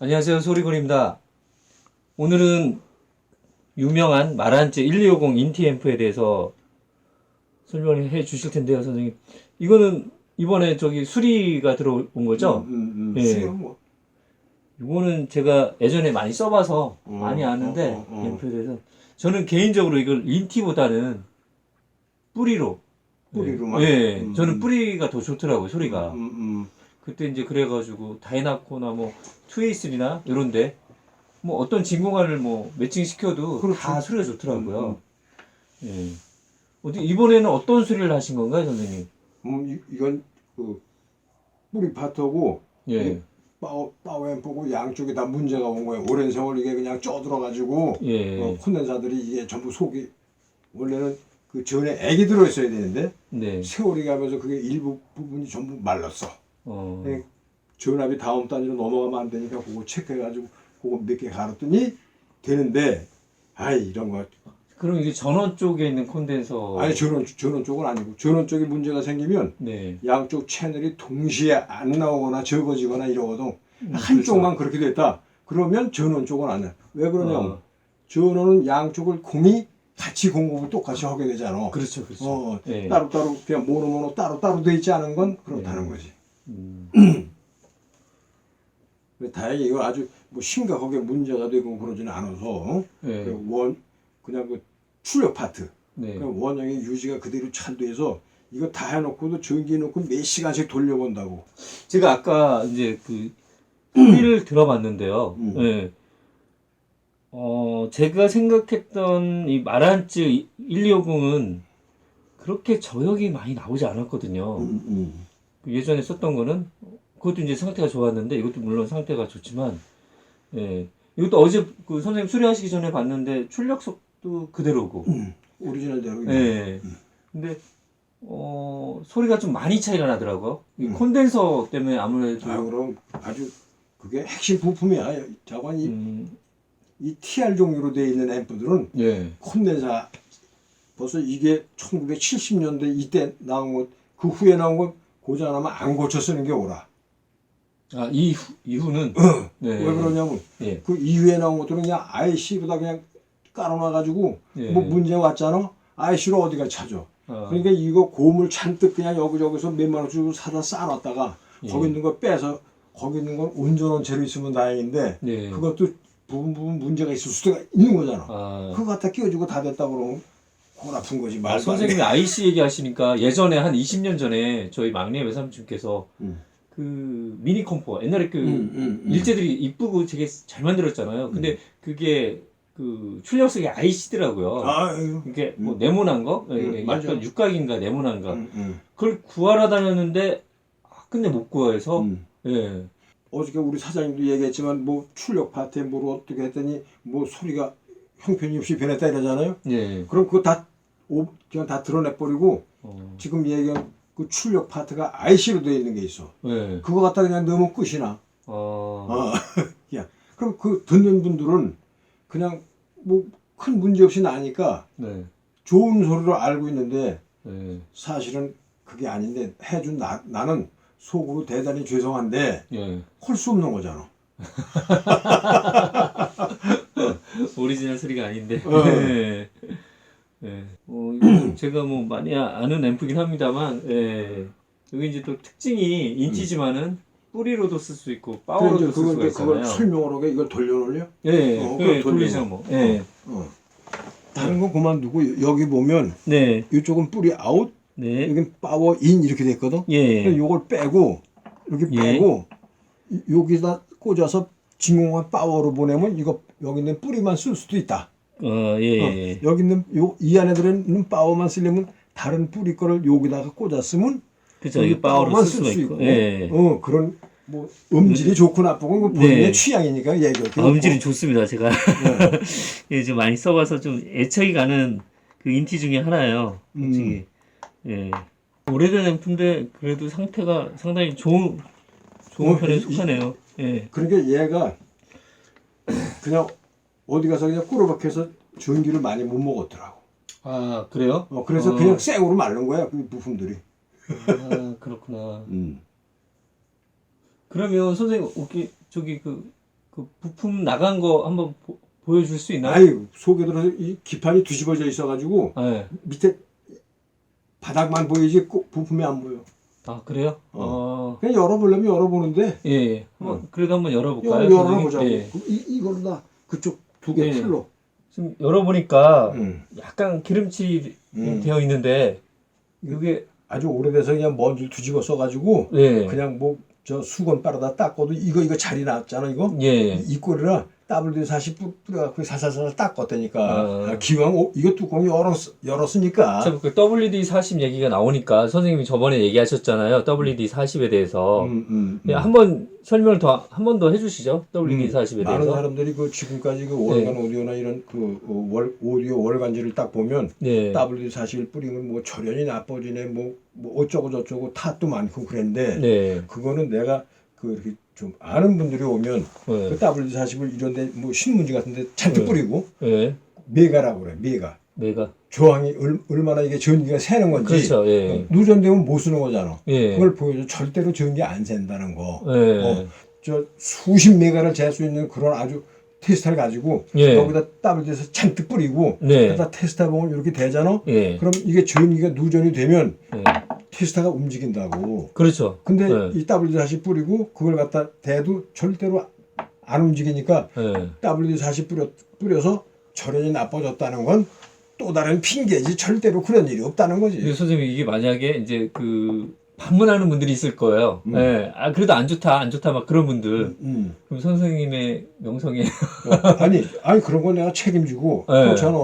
안녕하세요. 소리군입니다. 오늘은 유명한 마란츠 1250 인티앰프에 대해서 설명을 해 주실 텐데요, 선생님. 이거는 이번에 저기 수리가 들어온 거죠? 음, 음, 음. 예. 뭐. 이거는 제가 예전에 많이 써봐서 어, 많이 아는데 어, 어, 어. 앰프에 대해서 저는 개인적으로 이걸 인티보다는 뿌리로 뿌리로만? 예, 음, 저는 음. 뿌리가 더 좋더라고요, 소리가. 음, 음. 그때 이제 그래가지고 다이나코나 뭐 투에이스리나 이런데 뭐 어떤 진공관을 뭐 매칭 시켜도 그렇죠. 다 소리가 좋더라고요. 예. 어디 이번에는 어떤 소리를 하신 건가요, 선생님? 음, 이, 이건 그 뿌리 파트고 예. 예. 파워 파워 앰프고 양쪽에 다 문제가 온 거예요. 오랜 세월 이게 그냥 쪄들어 가지고 예. 어, 콘덴사들이 이게 전부 속이 원래는 그 전에 액이 들어 있어야 되는데 네. 세월이 가면서 그게 일부 부분이 전부 말랐어. 어. 예. 전압이 다음 단위로 넘어가면 안 되니까 그거 체크해가지고 그거 몇 개 갈았더니 되는데 아이 이런 거 그럼 이게 전원 쪽에 있는 콘덴서. 아니 전원 전원 쪽은 아니고 전원 쪽에 문제가 생기면 네. 양쪽 채널이 동시에 안 나오거나 적어지거나 이러거든 음, 한쪽만 그렇게 됐다 그러면 전원 쪽은 안 해. 왜 그러냐면 어. 전원은 양쪽을 공이 같이 공급을 똑같이 하게 되잖아. 그렇죠, 그렇죠. 어, 예. 따로따로 그냥 모노모노 따로따로 돼 있지 않은 건 그렇다는 예. 거지. 음. 다행히 이거 아주 뭐 심각하게 문제가 되고 그러지는 않아서 예. 그원 그냥 그 출력 파트 네. 그 원형의 유지가 그대로 잘 돼서 이거 다 해놓고도 전기 넣고 몇 시간씩 돌려본다고. 제가 아까 이제 그 소리를 들어봤는데요. 음. 예. 어, 제가 생각했던 이 마란츠 1250은 그렇게 저역이 많이 나오지 않았거든요. 음, 음. 그 예전에 썼던 거는 그것도 이제 상태가 좋았는데 이것도 물론 상태가 좋지만 예. 이것도 어제 그 선생님 수리하시기 전에 봤는데 출력 속도 그대로고. 음. 오리지널대로. 예. 근데 어, 소리가 좀 많이 차이가 나더라고요. 이 음. 콘덴서 때문에 아무래도 아 그럼 아주 그게 핵심 부품이야. 자관 이, 음, 이 TR 종류로 되어 있는 앰프들은 예. 콘덴사 벌써 이게 1970년대 이때 나온 것, 그 후에 나온 건 고장 나면 안 고쳐 쓰는 게 오라. 아, 이후, 이후는 네. 왜 그러냐면 예. 그 이후에 나온 것들은 그냥 IC로다 그냥 깔아놔가지고 예. 뭐 문제 왔잖아. IC로 어디가 찾아. 아, 그러니까 이거 고물 잔뜩 그냥 여기저기서 몇만 원 주고 사다 쌓아놨다가 예. 거기 있는 거 빼서 거기 있는 건 온전한 채로 있으면 다행인데 네. 그것도 부분 부분 문제가 있을 수도 있는 거잖아. 아, 그거 갖다 끼워주고 다 됐다 그러면 골 아픈 거지 아, 말도 안 돼. 선생님이 IC 얘기하시니까 예전에 한 20년 전에 저희 막내 외삼촌께서 음. 그 미니 컴포 옛날에 그 음, 음, 음. 일제들이 이쁘고 되게 잘 만들었잖아요. 근데 그게 그 출력석이 IC더라고요. 아유. 이게 뭐 네모난 거, 음, 예, 맞아. 약간 육각인가 네모난가. 음, 음, 그걸 구하러 다녔는데 아, 근데 못 구해서 음. 예. 어저께 우리 사장님도 얘기했지만 뭐 출력 파트에 뭘 어떻게 했더니 뭐 소리가 형편이 없이 변했다 이러잖아요. 예. 그럼 그거 다 오, 그냥 다 드러내 버리고 어, 지금 얘기한 그 출력 파트가 IC로 되어 있는 게 있어. 예. 그거 갖다 그냥 넣으면 끝이나. 어, 어. 야, 그럼 그 듣는 분들은 그냥 뭐 큰 문제 없이 나니까 네. 좋은 소리로 알고 있는데 예. 사실은 그게 아닌데 해준 나, 나는 속으로 대단히 죄송한데 예. 할수 없는 거잖아. 오리지널 소리가 아닌데. 어. 예. 예. 어, 이거 제가 뭐 많이 아- 아는 앰프긴 합니다만, 예. 여기 이제 또 특징이 인티지만은 뿌리로도 쓸 수 있고 파워로도 이제 쓸 수가 그걸, 그걸 있잖아요. 설명을 하게 이걸 돌려놓으려? 예, 어, 예, 그걸 돌리고. 돌리죠 뭐. 예. 어. 다른 건 그만두고 여기 보면 네, 이쪽은 뿌리 아웃, 네, 여긴 파워 인 이렇게 돼 있거든. 예, 요걸 빼고 이렇게 예. 빼고 이- 여기다 꽂아서 진공한 파워로 보내면 이거 여기 있는 뿌리만 쓸 수도 있다. 어, 예, 예. 어, 여기 있는 요 이 안에 들어있는 파워만 쓰려면 다른 뿌리 거를 여기다가 꽂았으면 그죠. 여기 파워만 쓸수 있고. 예. 어 그런 뭐 음질이 좋고 나쁘고 그 본인의 네. 취향이니까 얘기할 게 아, 없고. 좋습니다. 제가 네. 예, 좀 많이 써봐서 좀 애착이 가는 그 인티 중에 하나예요. 솔직히. 예. 오래된 앰프인데 그래도 상태가 상당히 좋은 좋은 어, 편에 이- 속하네요. 예. 그러니까 얘가 그냥 어디 가서 그냥 꾸르박해서 전기를 많이 못 먹었더라고. 아 그래요? 어, 그래서 어. 그냥 생으로 마른 거야 그 부품들이. 아 그렇구나. 음. 그러면 선생님 혹시 저기 그 그 부품 나간 거 한번 보, 보여줄 수 있나요? 아이 속에 들어서 이 기판이 뒤집어져 있어가지고 네. 밑에 바닥만 보이지 꼭 부품이 안 보여. 아 그래요? 어. 그냥 열어보려면 열어보는데 예, 예. 한번 그래도 한번 열어볼까요? 열? 열어보자고. 예. 이, 이걸로 다 그쪽 두개 예. 풀로. 지금 열어보니까 음. 약간 기름칠 음. 되어 있는데 이게 아주 오래돼서 그냥 먼지를 뒤집어 써가지고 예, 그냥 뭐 저 수건 빨아다 닦아도 이거 이거 자리 났잖아 이거 예, 이 꼴이라 WD40 뿌- 뿌려갖고 살살살 닦았다니까 아. 아, 기왕 오- 이거 뚜껑이 열었, 열었으니까 참, 그 WD 40 얘기가 나오니까 선생님이 저번에 얘기하셨잖아요. WD 40에 대해서 음, 음, 음. 예, 한번 설명을 더 한 번 더 해주시죠. WD 40에 많은 대해서. 사람들이 그 지금까지 그 월간 오디오나 이런 그 어, 월, 오디오 월간지를 딱 보면 네, WD40 뿌리면 뭐 절연이 나빠지네 뭐, 뭐 어쩌고 저쩌고 탓도 많고 그랬는데 네, 그거는 내가 그 이렇게 좀 아는 분들이 오면 네, 그 WD40을 이런데 뭐 신문지 같은데 잔뜩 네. 뿌리고 네, 메가라고 그래 메가. 내가. 조항이 얼, 얼마나 이게 전기가 새는 건지 그렇죠. 예, 어, 누전되면 못 쓰는 거잖아. 예, 그걸 보여줘. 절대로 전기 안 샌다는 거. 예, 어, 저 수십 메가를 잴 수 있는 그런 아주 테스터를 가지고 예. 여기다 WD에서 잔뜩 뿌리고 네. 그러다 테스터 보면 이렇게 되잖아? 예, 그럼 이게 전기가 누전이 되면 예. 테스터가 움직인다고 그렇죠. 근데 네. 이 WD40 뿌리고 그걸 갖다 대도 절대로 안 움직이니까 예, WD40 뿌려, 뿌려서 절연이 나빠졌다는 건 또 다른 핑계지 절대로 그런 일이 없다는 근데 거지. 선생님 이게 만약에 이제 그 방문하는 분들이 있을 거예요. 음. 예, 아 그래도 안 좋다, 안 좋다 막 그런 분들. 음. 그럼 선생님의 명성에 어, 아니, 아니 그런 건 내가 책임지고 네. 그렇잖아.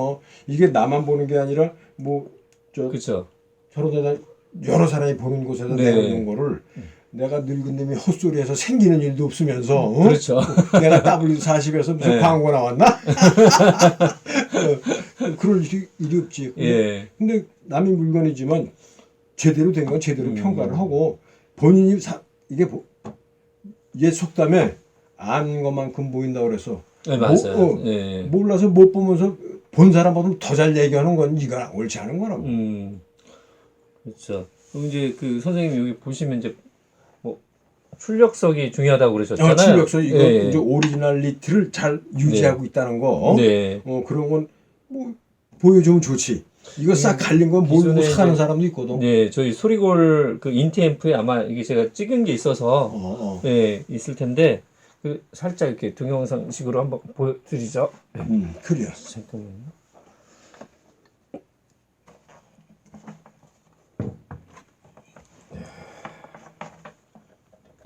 이게 나만 보는 게 아니라 뭐 저 그렇죠. 저런 데다 여러 사람이 보는 곳에서 네. 내놓는 거를 내가 늙은 놈이 헛소리해서 생기는 일도 없으면서 어? 그렇죠. 내가 W40에서 무슨 네. 광고 나왔나? 어, 그럴 일이, 일이 없지. 근데 예, 근데 남의 물건이지만 제대로 된 건 제대로 음. 평가를 하고 본인이 사, 이게 보- 옛 속담에 아는 것만큼 보인다 그래서 네, 맞아요. 뭐, 어, 예. 몰라서 못 보면서 본 사람보다 더 잘 얘기하는 건 이거 옳지 않은 거라고. 음, 그렇죠. 그럼 이제 그 선생님 여기 보시면 이제 뭐 출력석이 중요하다고 그러셨잖아요. 어, 출력서 이거 예. 이제 오리지널리티를 잘 유지하고 있다는 거. 네. 어 그런 건 뭐 보여주면 좋지. 이거 싹 갈린 건 모르고 사는 사람도 있거든. 네, 저희 소리골 그 인티앰프에 아마 이게 제가 찍은 게 어, 있어서 어. 네, 있을 텐데 그 살짝 이렇게 동영상식으로 한번 보여드리죠. 음, 그래요. 잠깐만요.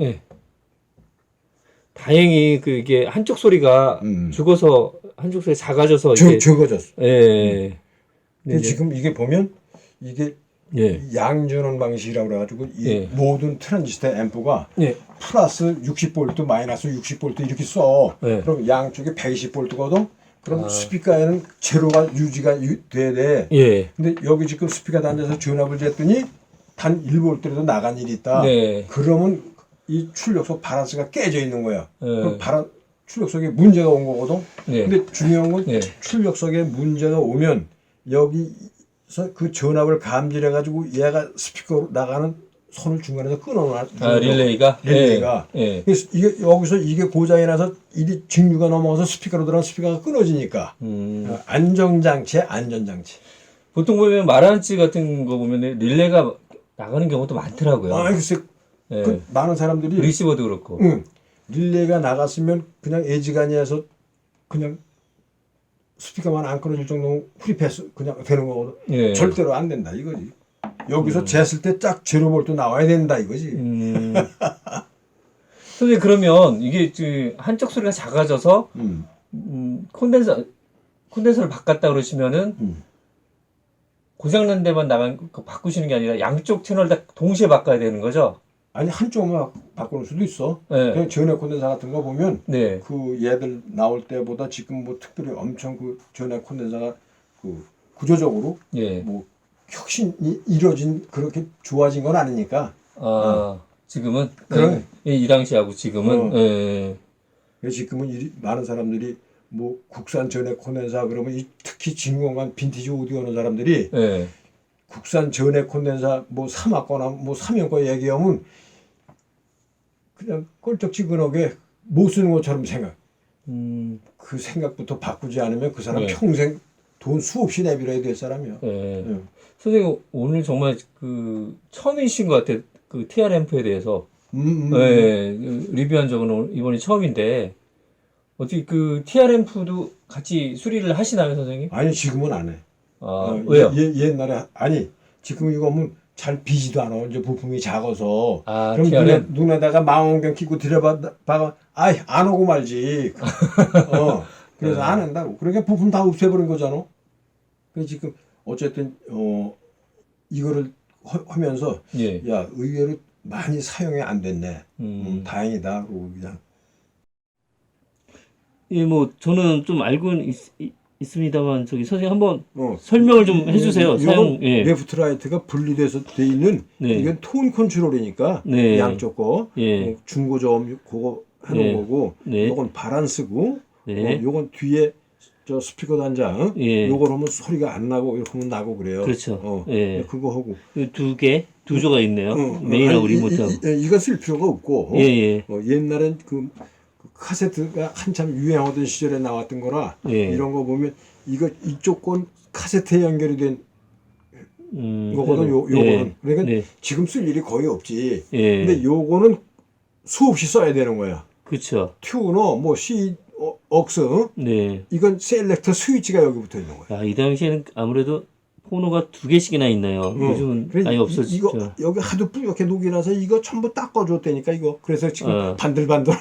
예. 다행히 그 이게 한쪽 소리가 음. 죽어서 한쪽 소리 작아져서 저, 이게 적어졌어. 예. 근데 이제- 지금 이게 보면 이게 예. 양전원 방식이라고 그래가지고 이 예. 모든 트랜지스터 앰프가 예. 플러스 60볼트 마이너스 60볼트 이렇게 써. 네. 그럼 양쪽에 120볼트거든. 그럼 아. 스피커에는 제로가 유지가 유, 돼야 돼. 예. 근데 여기 지금 스피커 단자에서 전압을 쟀더니 단 1볼트라도 나간 일이 있다. 네. 그러면 이 출력석 바란스가 깨져 있는 거야. 네. 그럼 바란 출력석에 문제가 온 거거든. 네. 근데 중요한 건 네. 출력석에 문제가 오면 여기서 그 전압을 감지해 가지고 얘가 스피커로 나가는 선을 중간에서 끊어놔. 아, 릴레이가 릴레이가. 예. 예. 그래서 이게 여기서 이게 고장이 나서 이 직류가 넘어가서 스피커로 들어간 스피커가 끊어지니까 음. 어, 안정장치 안전장치. 보통 보면 마란치 같은 거 보면 릴레이가 나가는 경우도 많더라고요. 아 글쎄 예. 그 많은 사람들이 리시버도 그렇고. 응, 릴레이가 나갔으면 그냥 애지간히해서 그냥 스피커만 안 끊어질 정도면 프리패스 그냥 되는 거거든. 예. 절대로 안 된다 이거지. 여기서 쟀을 때 딱 제로 볼트 나와야 된다 이거지. 음. 선생님 그러면 이게 그 한쪽 소리가 작아져서 음. 음, 콘덴서 콘덴서를 바꿨다 그러시면은 음. 고장난 데만 나간 거 바꾸시는 게 아니라 양쪽 채널 다 동시에 바꿔야 되는 거죠? 아니 한쪽만 바꾸는 수도 있어. 네. 그냥 전액 콘덴사 같은 거 보면 네. 그 얘들 나올 때보다 지금 뭐 특별히 엄청 그 전액 콘덴사가 그 구조적으로 예. 뭐 혁신이 이루어진 그렇게 좋아진 건 아니니까. 아, 지금은 그래. 예, 이 당시하고 지금은 어. 예. 그래서 지금은 이 많은 사람들이 뭐 국산 전액 콘덴사 그러면 이 특히 진공관 빈티지 오디오 하는 사람들이 예. 국산 전액 콘덴사 뭐 삼았거나 뭐 삼연거 얘기하면 그냥 껄쩍지근하게 못 쓰는 것처럼 생각. 음, 그 생각부터 바꾸지 않으면 그 사람 네. 평생 돈 수없이 내밀어야 될 사람이야. 예. 응. 선생님 오늘 정말 그 처음이신 것 같아요. 그 TRM프에 대해서 음, 음. 예, 그 리뷰한 적은 이번이 처음인데 어떻게 그 TRM프도 같이 수리를 하시나요, 선생님? 아니 지금은 안 해. 아 어, 왜요? 예, 옛날에 아니 지금 이거 보면 잘 비지도 않아. 이제 부품이 작아서. 아 그럼 눈에, TRM 눈에 다가 망원경 끼고 들여봐 봐 아이 안 오고 말지. 어. 그래서 네. 안 한다고. 그러니까 부품 다 없애버린 거잖아. 그래서 지금 어쨌든 어 이거를 하- 하면서 예. 야 의외로 많이 사용이 안 됐네. 음, 음. 다행이다. 그러고 그냥 예, 뭐 저는 좀 알고는 있, 습니다만 저기 선생님 한번 어. 설명을 좀 해주세요. 이건 사용 예. 레프트 라이트가 분리돼서 돼 있는 네. 이건 톤 컨트롤이니까 네. 양쪽 거 예. 어, 중고점 그거 하는 네. 거고 네. 요건 바란스고 네. 어, 요건 뒤에 저 스피커 단장 예. 요걸 하면 소리가 안 나고 이렇게 하면 나고 그래요. 그렇죠. 어, 예. 그거 하고 두 개, 두 조가 있네요. 어, 메인하고 아니, 리모트하고. 이, 이, 건쓸 필요가 없고 어, 예, 예. 어, 옛날엔 그, 그 카세트가 한참 유행하던 시절에 나왔던 거라 예. 이런 거 보면 이거 이쪽 건 카세트에 연결이 된 음, 이거거든 요 요거는 예. 그러니까 네. 지금 쓸 일이 거의 없지. 예. 근데 요거는 수없이 써야 되는 거야. 그렇죠. 튜너 뭐 C 어, 억스 어? 네. 이건 셀렉터 스위치가 여기 붙어 있는 거야. 아, 이 당시에는 아무래도 포노가 두 개씩이나 있나요? 어. 요즘은 아예 이- 없어졌죠. 이거 여기 하도 뿌옇게 녹이 나서 이거 전부 닦아줬다니까 이거. 그래서 지금 어. 반들반들. 어,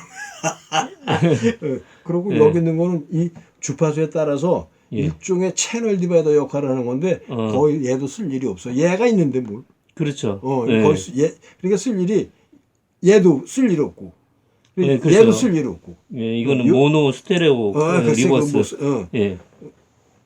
그리고 예. 여기 있는 거는 이 주파수에 따라서 예. 일종의 채널 디바이더 역할을 하는 건데 어. 거의 얘도 쓸 일이 없어. 얘가 있는데 뭘? 그렇죠. 어, 예. 거의 쓰- 얘 그러니까 쓸 일이 얘도 쓸 일 없고. 예, 그렇죠. 얘도 쓸 일 없고. 예, 이거는 요- 모노 스테레오 어, 어, 리버스. 뭐 쓰- 어. 예.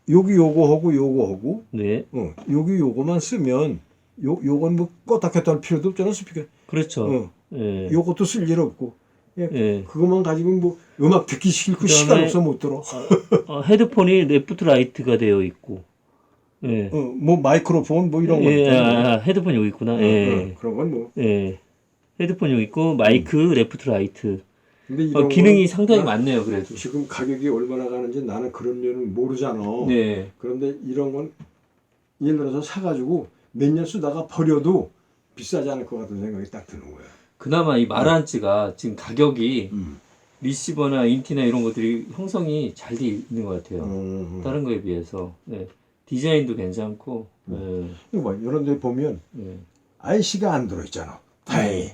여기 요거 하고 요거 하고 네. 어, 여기 요거만 쓰면 요 요건 뭐 껐다 켰다 할 필요도 없잖아 스피커. 그렇죠. 어, 예. 요것도 쓸 일 없고. 예. 예. 그것만 가지고 뭐 음악 듣기 싫고 그다음에- 시간 없어 못 들어. 어, 헤드폰이 레프트 라이트가 되어 있고. 예. 어, 뭐 마이크로폰 뭐 이런 거. 예, 있잖아. 아, 헤드폰 여기 있구나. 어, 예. 어, 그런 건 뭐. 예. 헤드폰 여기 있고 마이크 레프트 라이트. 근데 이런 어, 기능이 건 상당히 나- 많네요, 그래도. 지금 가격이 얼마나 가는지 나는 그런 면은 모르잖아. 네. 그런데 이런 건 예를 들어서 사가지고 몇 년 쓰다가 버려도 비싸지 않을 것 같은 생각이 딱 드는 거야. 그나마 이 마란츠가 지금 가격이 음. 리시버나 인티나 이런 것들이 형성이 잘 돼 있는 것 같아요. 음. 다른 거에 비해서. 네. 디자인도 괜찮고. 예. 이거 봐, 이런 데 보면 예. IC가 안 들어있잖아. 다행히.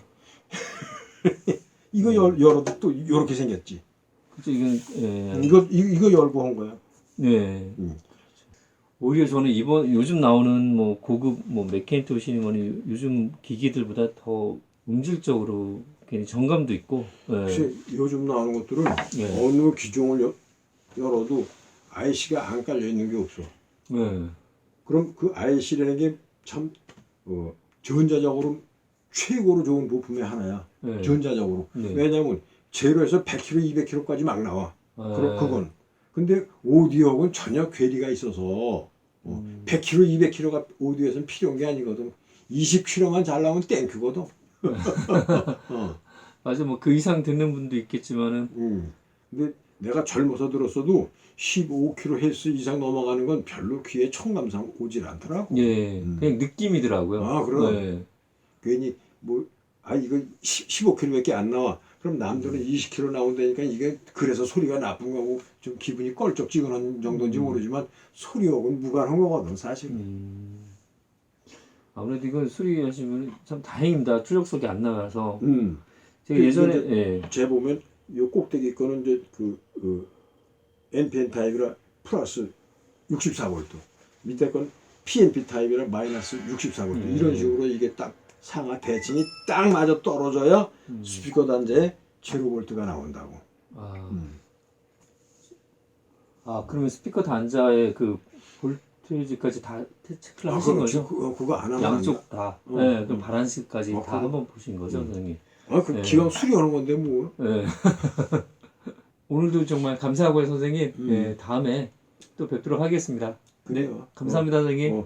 이거 열, 열어도 또 이렇게 생겼지. 그죠 이건 예. 이거 이, 이거 열고 한 거야. 네. 음. 오히려 저는 이번 요즘 나오는 뭐 고급 뭐 맥케인토시는 요즘 기기들보다 더 음질적으로 괜히 정감도 있고. 예. 혹시 요즘 나오는 것들은 예. 어느 기종을 열, 열어도 IC가 안 깔려 있는 게 없어. 예. 그럼 그 IC라는 게참 어, 전자적으로 최고로 좋은 부품의 하나야. 예. 전자적으로. 네. 왜냐면 제로에서 100kg, 200kg까지 막 나와. 아, 그럼 그건. 근데 오디오는 전혀 괴리가 있어서 어, 100kg, 200kg가 오디오에서는 필요한 게 아니거든. 20kg만 잘 나오면 땡큐거든. 어, 맞아 뭐 그 이상 듣는 분도 있겠지만은 음. 근데 내가 젊어서 들었어도 15kg 헬스 이상 넘어가는 건 별로 귀에 청감상 오질 않더라고. 예 음. 그냥 느낌이더라고요. 아, 그럼. 예. 괜히 뭐 아 이거 15kg밖에 안 나와. 그럼 남들은 20kg 나온다니까 이게 그래서 소리가 나쁜 거고 좀 기분이 껄쩍지근한 정도인지 모르지만 소리하고는 무관한 거거든 사실. 음. 아무래도 이건 수리하시면 참 다행입니다. 출력속이 안 나가서 음. 제가 그 예전에 예. 제 보면 요 꼭대기 거는 이제 그, 그 NPN 타입이라 플러스 64V 밑에 건 PNP 타입이라 마이너스 64V 음. 이런 식으로 이게 딱 상하 대칭이 딱 맞아 떨어져야 음. 스피커 단자에 제로 볼트가 나온다고. 아, 음. 아 그러면 스피커 단자의 그 볼테이지까지 다 테- 체크를 아, 하신 거죠? 그거, 그거 안 하면 양쪽 다. 어. 네, 그럼 바란스까지 어, 다 그거- 한번 보신 거죠, 음. 선생님? 아, 그 네. 기왕 수리하는 건데 뭐. 네. 오늘도 정말 감사하고요, 선생님. 음. 네, 다음에 또 뵙도록 하겠습니다. 네, 그래요. 감사합니다, 선생님. 어.